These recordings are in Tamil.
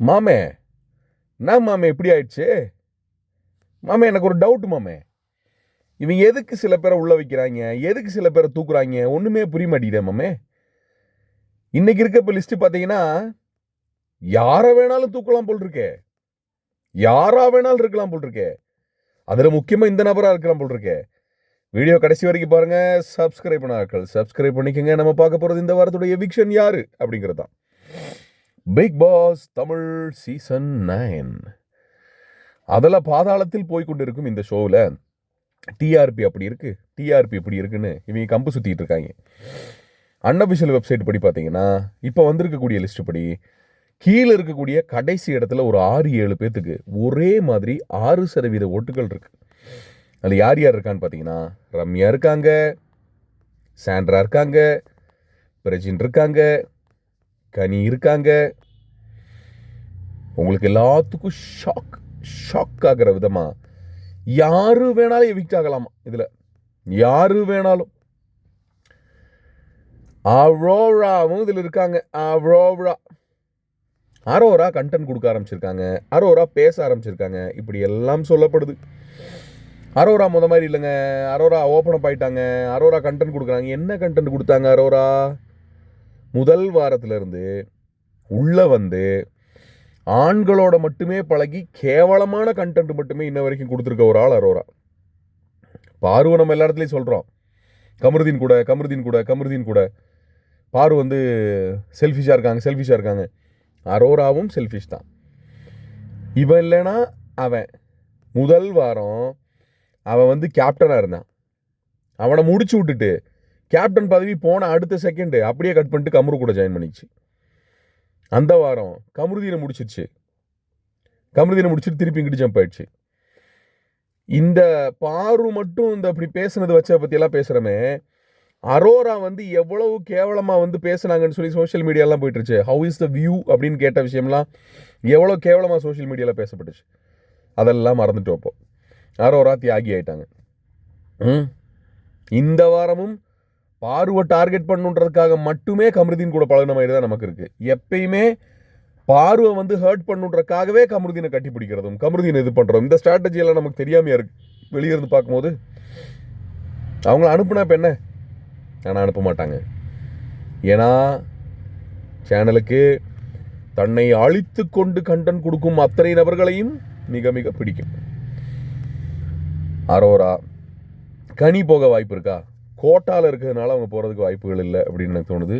மாமே என்ன மாமே இப்படி ஆயிடுச்சு? மாமே எனக்கு ஒரு டவுட் மாமே. இவங்க எதுக்கு சில பேரை உள்ள வைக்கிறாங்க? எதுக்கு சில பேரை தூக்குறாங்க? ஒன்றுமே புரிய மாட்டேங்குதே மாமே. இன்றைக்கி இருக்க இப்போ லிஸ்ட்டு பார்த்தீங்கன்னா யாரை வேணாலும் தூக்கலாம் போல் இருக்கே யாராக வேணாலும் இருக்கலாம் போல் இருக்கே அதில் முக்கியமாக இந்த நபராக இருக்கலாம் போல் இருக்கே வீடியோ கடைசி வரைக்கும் பாருங்கள் சப்ஸ்கிரைப் பண்ணாக்கள் சப்ஸ்கிரைப் பண்ணிக்கங்க. நம்ம பார்க்க போகிறது இந்த வாரத்துடைய எவிக்ஷன் யார்? அப்படிங்கிறது தான் Bigg Boss Tamil season nine. அதில் பாதாளத்தில் போய்கொண்டிருக்கும் இந்த ஷோவில் டிஆர்பி அப்படி இருக்குது டிஆர்பி இப்படி இருக்குன்னு இவங்க கம்பு சுற்றிட்டு இருக்காங்க. அன்அபிஷியல் வெப்சைட் படி பார்த்தீங்கன்னா இப்போ வந்திருக்கக்கூடிய லிஸ்ட் படி கீழே இருக்கக்கூடிய கடைசி இடத்துல ஒரு ஆறு ஏழு பேர்த்துக்கு ஒரே மாதிரி ஆறு சதவீத ஓட்டுகள் இருக்குது அதில் யார் யார் இருக்கான்னு பார்த்தீங்கன்னா ரம்யா இருக்காங்க சாண்ட்ரா இருக்காங்க பிரஜின் இருக்காங்க கனி இருக்காங்க. உங்களுக்கு எல்லாத்துக்கும் ஷாக் ஷாக் ஆகிற விதமாக யாரு வேணாலும் எவிக்ட் ஆகலாமா இதில். யாரு வேணாலும். அரோராவும் இதில் இருக்காங்க. அரோரா அரோரா கண்டென்ட் கொடுக்க ஆரம்பிச்சிருக்காங்க. அரோரா பேச ஆரம்பிச்சிருக்காங்க. இப்படி எல்லாம் சொல்லப்படுது. அரோரா முத மாதிரி இல்லைங்க. அரோரா ஓப்பன் அப் ஆகிட்டாங்க அரோரா கண்டென்ட் கொடுக்குறாங்க. என்ன கண்டென்ட் கொடுத்தாங்க அரோரா முதல் வாரத்திலிருந்து உள்ளே வந்து ஆண்களோட மட்டுமே பழகி கேவலமான கண்டென்ட் மட்டுமே இன்ன வரைக்கும் கொடுத்துருக்க ஒரு ஆள் அரோரா. பார்வை நம்ம எல்லா இடத்துலையும் சொல்கிறோம் கமருதீன் கூட கமருதீன் கூட கமருதீன் கூட. பாரு வந்து செல்ஃபிஷாக இருக்காங்க செல்ஃபிஷாக இருக்காங்க. அரோராவும் செல்ஃபிஷ் தான். இவன் இல்லைன்னா அவன் முதல் வாரம் அவன் வந்து கேப்டனாக இருந்தான். அவனை முடிச்சு விட்டுட்டு கேப்டன் பதவி போன அடுத்த செகண்டு அப்படியே கட் பண்ணிட்டு கமரு கூட ஜாயின் பண்ணிச்சு. அந்த வாரம் கமருதீனை முடிச்சிருச்சு. கமருதீனை முடிச்சுட்டு திருப்பி இங்கிட்டு ஜம்ப் ஆயிடுச்சு. இந்த பாரு மட்டும் இந்த அப்படி பேசுனது வச்ச பற்றியெல்லாம் பேசுகிறோமே அரோரா வந்து எவ்வளவு கேவலமாக வந்து பேசுனாங்கன்னு சொல்லி சோஷியல் மீடியாலாம் போயிட்டுருச்சு. ஹவு இஸ் த வியூ அப்படின்னு கேட்ட விஷயம்லாம் எவ்வளோ கேவலமாக சோஷியல் மீடியாவில் பேசப்பட்டுச்சு. அதெல்லாம் மறந்துட்டு வைப்போம் அரோரா தியாகி ஆயிட்டாங்க. ம்? இந்த வாரமும் பார்வை டார்கெட் பண்ணுன்றதுக்காக மட்டுமே கமருதீன் கூட பழகின மாதிரி தான் நமக்கு இருக்குது எப்பயுமே பார்வை வந்து ஹர்ட் பண்ணுன்றக்காகவே கமருதீனை கட்டி பிடிக்கிறதும் கமருதீனை இது பண்ணுறோம் இந்த strategy எல்லாம் நமக்கு தெரியாமையா இருக்கு. வெளியே இருந்து பார்க்கும்போது அவங்கள அனுப்புனா இப்போ என்ன? ஆனால் அனுப்ப மாட்டாங்க. ஏன்னா சேனலுக்கு தன்னை அழித்து கொண்டு கண்டன் கொடுக்கும் அத்தனை நபர்களையும் மிக மிக பிடிக்கும். அரோரா கனி போக வாய்ப்பு இருக்கா? கோட்டாவில் இருக்கிறதுனால அவங்க போகிறதுக்கு வாய்ப்புகள் இல்லை அப்படின்னு எனக்கு தோணுது.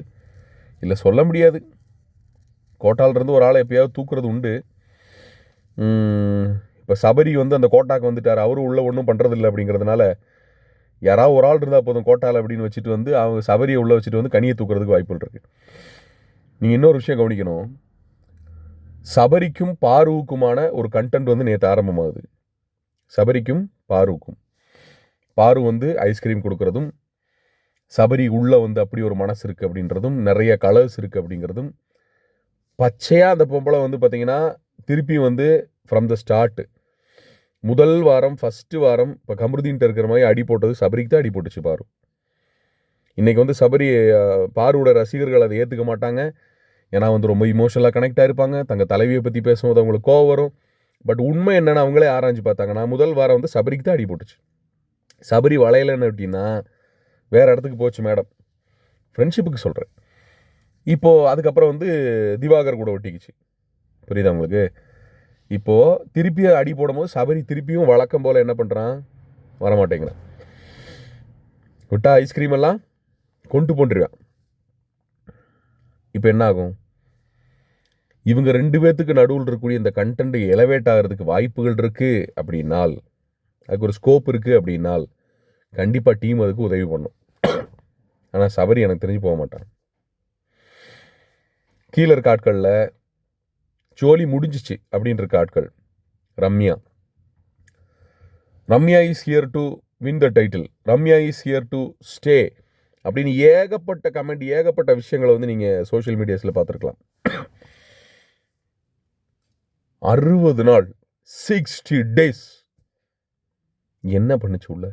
இல்லை சொல்ல முடியாது. கோட்டாலிருந்து ஒரு ஆளை எப்பயாவது தூக்குறது உண்டு. இப்போ சபரி வந்து அந்த கோட்டாக்கு வந்துட்டார். அவரும் உள்ளே ஒன்றும் பண்ணுறதில்ல அப்படிங்கிறதுனால யாராவது ஒரு ஆள் இருந்தால் போதும் கோட்டாவில் அப்படின்னு வச்சுட்டு வந்து அவங்க சபரியை உள்ளே வச்சுட்டு வந்து கனியை தூக்குறதுக்கு வாய்ப்புகள் இருக்குது நீங்கள் இன்னொரு விஷயம் கவனிக்கணும். சபரிக்கும் பாருவுக்குமான ஒரு கண்டென்ட் வந்து நேற்று ஆரம்பமாகுது. சபரிக்கும் பாருவுக்கும். பாரு வந்து ஐஸ்கிரீம் கொடுக்குறதும் சபரி உள்ளே வந்து அப்படி ஒரு மனசு இருக்குது அப்படின்றதும் நிறைய கலர்ஸ் இருக்குது அப்படிங்கிறதும் பச்சையாக அந்த பொம்பளை வந்து பார்த்தீங்கன்னா திருப்பி வந்து ஃப்ரம் த ஸ்டார்ட் முதல் வாரம் ஃபஸ்ட்டு வாரம் இப்போ கமருதீன்ட்டு இருக்கிற மாதிரி அடி போட்டது சபரிக்கு தான் அடி போட்டுச்சு பாரு. இன்றைக்கி வந்து சபரி பாருவோட ரசிகர்கள் அதை ஏற்றுக்க மாட்டாங்க. ஏன்னா வந்து ரொம்ப இமோஷனலாக கனெக்ட் இருப்பாங்க தங்க தலைவியை பற்றி பேசும்போது அவங்களுக்கு கோவம் வரும். பட் உண்மை என்னென்னு அவங்களே ஆராய்ஞ்சு பார்த்தாங்க நான் முதல் வாரம் வந்து சபரிக்கு தான் அடி போட்டுச்சு. சபரி வளையலன்னு அப்படின்னா வேறு இடத்துக்கு போச்சு மேடம் ஃப்ரெண்ட்ஷிப்புக்கு சொல்கிறேன் இப்போது அதுக்கப்புறம் வந்து திவாகர் கூட ஒட்டிக்கிச்சு. புரியுதா உங்களுக்கு? இப்போது திருப்பி அடி போடும்போது சபரி திருப்பியும் வழக்கம் போல் என்ன பண்ணுறான் வரமாட்டேங்கிறான். விட்டா ஐஸ்கிரீம் எல்லாம் கொண்டு போண்டுருவான் இப்போ என்ன ஆகும்? இவங்க ரெண்டு பேர்த்துக்கு நடுவில் இருக்கக்கூடிய இந்த கண்டென்ட் எலவேட் ஆகிறதுக்கு வாய்ப்புகள் இருக்குது அப்படின்னால் அதுக்கு ஒரு ஸ்கோப் இருக்குது அப்படின்னால் கண்டிப்பாக டீம் அதுக்கு உதவி பண்ணும். ஆனால் சபரி எனக்கு தெரிஞ்சு போக மாட்டான். கீழே இருக்க ஆட்களில் ஜோலி முடிஞ்சிச்சு அப்படின்னு இருக்க ஆட்கள். Ramya. Ramya is here to win the title Ramya is here to stay அப்படின்னு ஏகப்பட்ட கமெண்ட் ஏகப்பட்ட விஷயங்களை வந்து நீங்கள் சோஷியல் மீடியாஸில் பார்த்துருக்கலாம். அறுபது நாள் சிக்ஸ்டி டேஸ் என்ன பண்ணுச்சு உள்ள?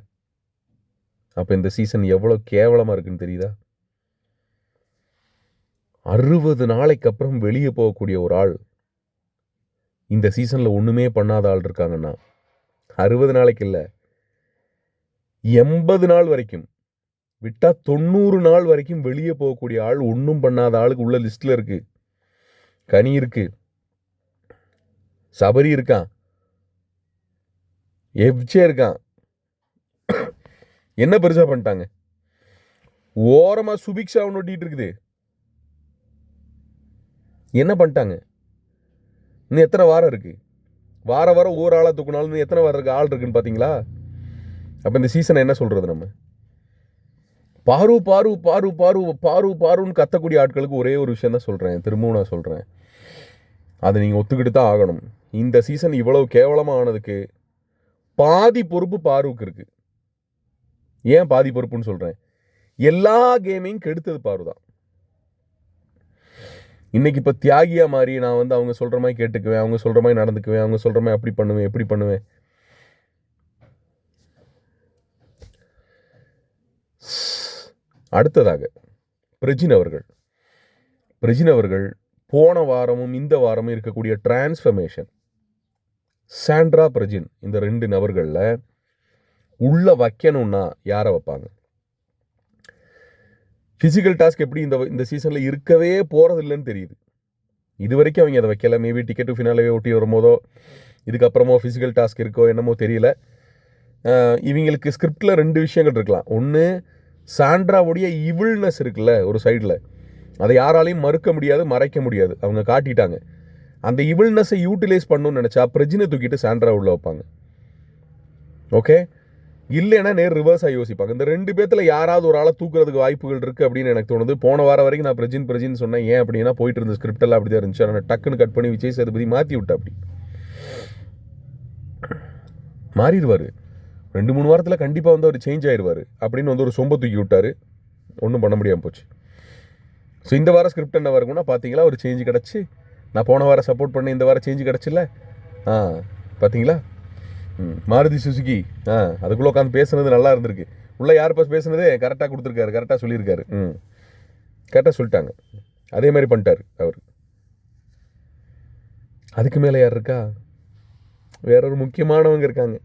அப்போ இந்த சீசன் எவ்வளோ கேவலமாக இருக்குன்னு தெரியுதா? அறுபது நாளைக்கு அப்புறம் வெளியே போகக்கூடிய ஒரு ஆள் இந்த சீசனில் ஒன்றுமே பண்ணாத ஆள் இருக்காங்கன்னா அறுபது நாளைக்கு இல்லை எண்பது நாள் வரைக்கும் விட்டால் தொண்ணூறு நாள் வரைக்கும் வெளியே போகக்கூடிய ஆள் ஒன்றும் பண்ணாத ஆளுக்கு உள்ள லிஸ்ட்டில் இருக்குது கனி இருக்குது சபரி இருக்கான். எஃப்ஜே இருக்கான். என்ன பெருசாக பண்ணிட்டாங்க? ஓரமாக சுபிக்ஷா ஒன்று ஒட்டிகிட்டு இருக்குது. என்ன பண்ணிட்டாங்க? இன்னும் எத்தனை வாரம் இருக்குது வார வாரம் ஒவ்வொரு ஆளாக தூக்குனாலும் இன்னும் எத்தனை வாரம் இருக்குது ஆள் இருக்குன்னு பார்த்தீங்களா அப்போ இந்த சீசனை என்ன சொல்கிறது நம்ம? பாரு பாரு பாரு பாரு பாரு பாருன்னு கத்தக்கூடிய ஆட்களுக்கு ஒரே ஒரு விஷயம் தான் சொல்கிறேன் திரும்பவும் நான் சொல்கிறேன் அதை நீங்கள் ஒத்துக்கிட்டு தான் ஆகணும். இந்த சீசன் இவ்வளவு கேவலமாக ஆனதுக்கு பாதி பொறுப்பு பாருவுக்கு இருக்குது ஏன் பாதி பொறுப்புன்னு சொல்கிறேன் எல்லா கேமையும் கெடுத்தது பாரு தான் இன்றைக்கி இப்போ தியாகியா மாதிரி நான் வந்து அவங்க சொல்கிற மாதிரி கேட்டுக்குவேன் அவங்க சொல்கிற மாதிரி நடந்துக்குவேன் அவங்க சொல்கிற மாதிரி அப்படி பண்ணுவேன் எப்படி பண்ணுவேன். அடுத்ததாக பிரஜின் அவர்கள். பிரஜின் அவர்கள் போன வாரமும் இந்த வாரமும் இருக்கக்கூடிய டிரான்ஸ்ஃபர்மேஷன் சாண்ட்ரா பிரஜின் இந்த ரெண்டு நபர்களில் உள்ளே வைக்கணும்னா யாரை வைப்பாங்க? ஃபிசிக்கல் டாஸ்க் எப்படி இந்த இந்த சீசனில் இருக்கவே போகிறதில்லைன்னு தெரியுது. இது வரைக்கும் அவங்க அதை வைக்கல. மேபி டிக்கெட்டு ஃபினாலே ஒட்டி வரும்போதோ இதுக்கப்புறமோ ஃபிசிக்கல் டாஸ்க் இருக்கோ என்னமோ தெரியல. இவங்களுக்கு ஸ்கிரிப்டில் ரெண்டு விஷயங்கள் இருக்கலாம். ஒன்று சாண்ட்ராவுடைய இவில்னஸ் இருக்குல்ல ஒரு சைடில் அதை யாராலையும் மறுக்க முடியாது மறைக்க முடியாது. அவங்க காட்டிட்டாங்க. அந்த இவில்னஸை யூட்டிலைஸ் பண்ணணும்னு நினச்சா பிரஜினை தூக்கிட்டு சாண்ட்ரா உள்ளே வைப்பாங்க. ஓகே இல்லைன்னா நேர் ரிவர்ஸாக யோசிப்பாங்க. இந்த ரெண்டு பேர்த்தில் யாராவது ஒரு ஆளை தூக்குறதுக்கு வாய்ப்புகள் இருக்குது அப்படின்னு எனக்கு தோணுது. போன வாரம் வரைக்கும் நான் பிரஜின் பிரஜின் சொன்னேன். ஏன் அப்படின்னா போயிட்டு இருந்த ஸ்கிரிப்ட் எல்லாம் அப்படி தான் இருந்துச்சு ஆனால் டக்குன்னு கட் பண்ணி விஜய் சேதுபதி மாற்றி விட்டா அப்படி. மாறிடுவார். ரெண்டு மூணு வாரத்தில் கண்டிப்பாக வந்து அவர் சேஞ்ச் ஆயிடுவார். அப்படின்னு வந்து ஒரு சொம்ப தூக்கி விட்டார். ஒன்றும் பண்ண முடியாமல் போச்சு. ஸோ இந்த வாரம் ஸ்கிரிப்ட் என்ன வரும்னா பார்த்தீங்களா ஒரு சேஞ்ச் கிடச்சி. நான் போன வாரம் சப்போர்ட் பண்ணேன் இந்த வாரம் சேஞ்ச் கிடச்சில்ல? ஆ பார்த்தீங்களா மாருதி சுசுகி ஆ அதுக்குள்ளே உட்காந்து பேசுனது நல்லா இருந்திருக்கு. உள்ளே யார் பஸ் பேசுனதே கரெக்டாக கொடுத்துருக்காரு கரெக்டாக சொல்லியிருக்காரு. ம். கரெக்டாக சொல்லிட்டாங்க. அதே மாதிரி பண்ணிட்டாரு அவர். அதுக்கு மேலே யார் இருக்கா? வேற ஒரு முக்கியமானவங்க இருக்காங்க.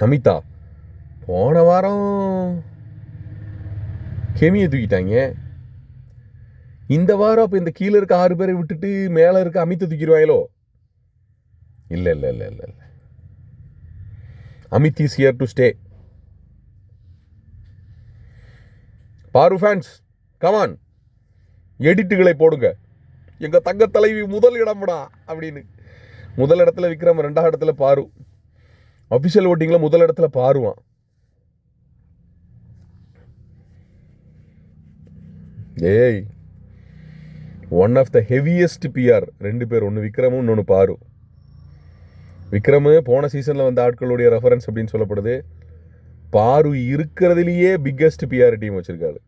அமிதா போன வாரம் கெமியை தூக்கிட்டாங்க. இந்த வாரம் அப்போ இந்த கீழே இருக்க ஆறு பேரை விட்டுட்டு மேலே இருக்க அமித்தை தூக்கிடுவாங்களோ? இல்லை இல்லை இல்லை இல்லை இல்லை. Amit is here to stay Paru fans come on எடிட்டுகளை போடுங்க. எங்கள் தங்க தலைவி முதல் இடம்டா அப்படின்னு. முதல் இடத்துல விக்ரம் ரெண்டாவது இடத்துல பாரு. அஃபிஷியல் ஓட்டிங்கில் முதல் இடத்துல பாருவான். ஏய் one of the heaviest PR ரெண்டு பேர் ஒன்று விக்ரமும் இன்னொன்று பாரு. விக்ரமு போன சீசனில் வந்த ஆட்களுடைய ரெஃபரன்ஸ் அப்படின்னு சொல்லப்படுது. பாரு இருக்கிறதுலையே பிக்கஸ்ட் பிஆர் டீம் வச்சுருக்காரு.